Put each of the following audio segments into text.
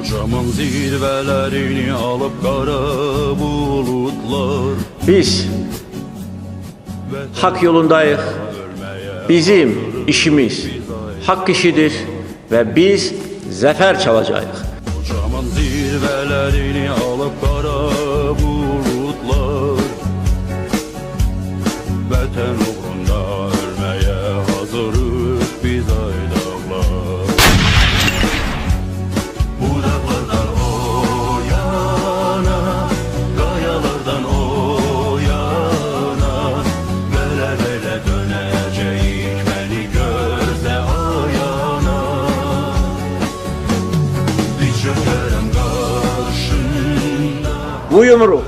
Kocaman zirvelerini alıp kara bulutlar Biz hak yolundayıq. Bizim işimiz hak işidir ve biz zafer çalacağıq. Kocaman zirvelerini alıp kara bulutlar Vətən Bu yumruk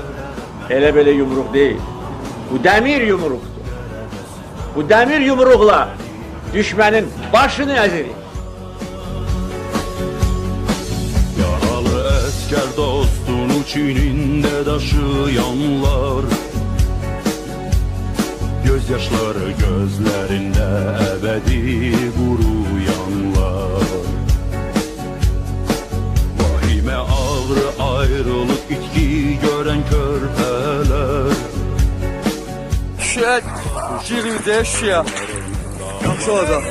hele böyle yumruk değil. Bu demir yumruktur. Bu demir yumrukla düşmenin başını ezirik. Yaralı əskər dostunu çinində daşıyanlar Göz yaşları gözlərində Şişe, şirin de şişe. Yaxşı olacaq.